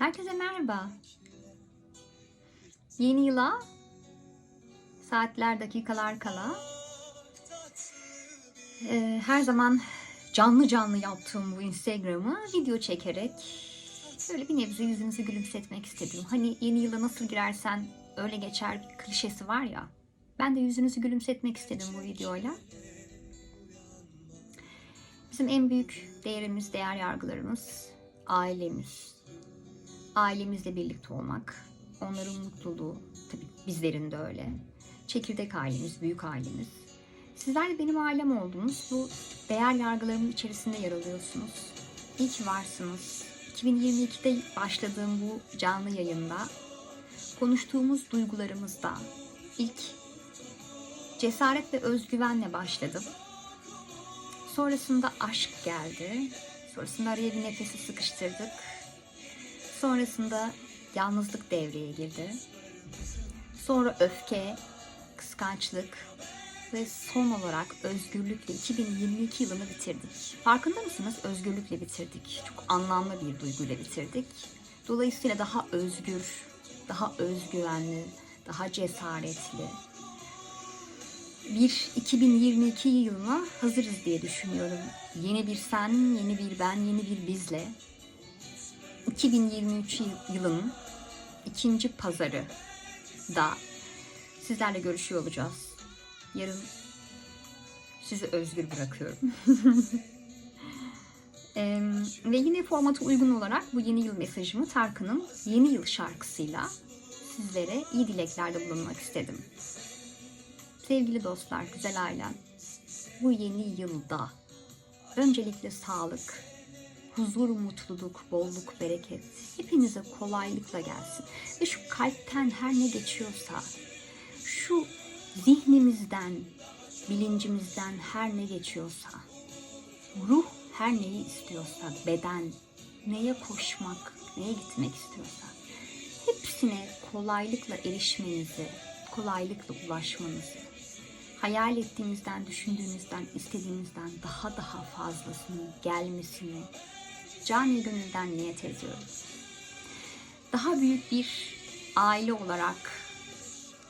Herkese merhaba. Yeni yıla saatler, dakikalar kala e, her zaman canlı canlı yaptığım bu Instagram'ı video çekerek böyle bir nebze yüzünüzü gülümsetmek istedim. Hani yeni yıla nasıl girersen öyle geçer bir klişesi var ya. Ben de yüzünüzü gülümsetmek istedim bu videoyla. Bizim en büyük değerimiz, değer yargılarımız ailemiz. Ailemizle birlikte olmak, onların mutluluğu, tabii bizlerin de öyle. Çekirdek ailemiz, büyük ailemiz. Sizler de benim ailem oldunuz. Bu değer yargılarımın içerisinde yer alıyorsunuz. İyi ki varsınız. 2022'de başladığım bu canlı yayında konuştuğumuz duygularımızda ilk cesaret ve özgüvenle başladım. Sonrasında aşk geldi. Sonrasında araya bir nefesi sıkıştırdık. Sonrasında yalnızlık devreye girdi. Sonra öfke, kıskançlık ve son olarak özgürlükle 2022 yılını bitirdik. Farkında mısınız? Özgürlükle bitirdik. Çok anlamlı bir duyguyla bitirdik. Dolayısıyla daha özgür, daha özgüvenli, daha cesaretli, bir 2022 yılına hazırız diye düşünüyorum. Yeni bir sen, yeni bir ben, yeni bir bizle 2023 yıl- yılının ikinci pazarı da sizlerle görüşüyor olacağız. Yarın sizi özgür bırakıyorum. Em, ve yine formata uygun olarak bu yeni yıl mesajımı Tarkan'ın yeni yıl şarkısıyla sizlere iyi dileklerde bulunmak istedim. Sevgili dostlar, güzel ailem, bu yeni yılda öncelikle sağlık, huzur, mutluluk, bolluk, bereket hepinize kolaylıkla gelsin. Ve şu kalpten her ne geçiyorsa, şu zihnimizden, bilincimizden her ne geçiyorsa, ruh her neyi istiyorsa, beden neye koşmak, neye gitmek istiyorsa, hepsine kolaylıkla erişmenizi, kolaylıkla ulaşmanızı, hayal ettiğimizden, düşündüğümüzden, istediğimizden daha daha fazlasının gelmesini cani gönülden niyet ediyorum. Daha büyük bir aile olarak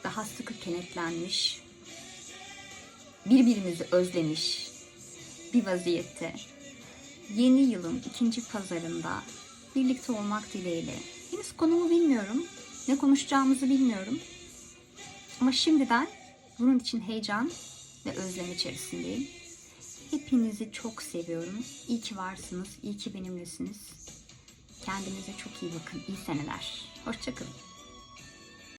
daha sıkı kenetlenmiş, birbirimizi özlemiş bir vaziyette yeni yılın ikinci pazarında birlikte olmak dileğiyle. Henüz konumu bilmiyorum, ne konuşacağımızı bilmiyorum. Ama şimdiden bunun için heyecan ve özlem içerisindeyim. Hepinizi çok seviyorum. İyi ki varsınız, iyi ki benimlesiniz. Kendinize çok iyi bakın. İyi seneler. Hoşçakalın.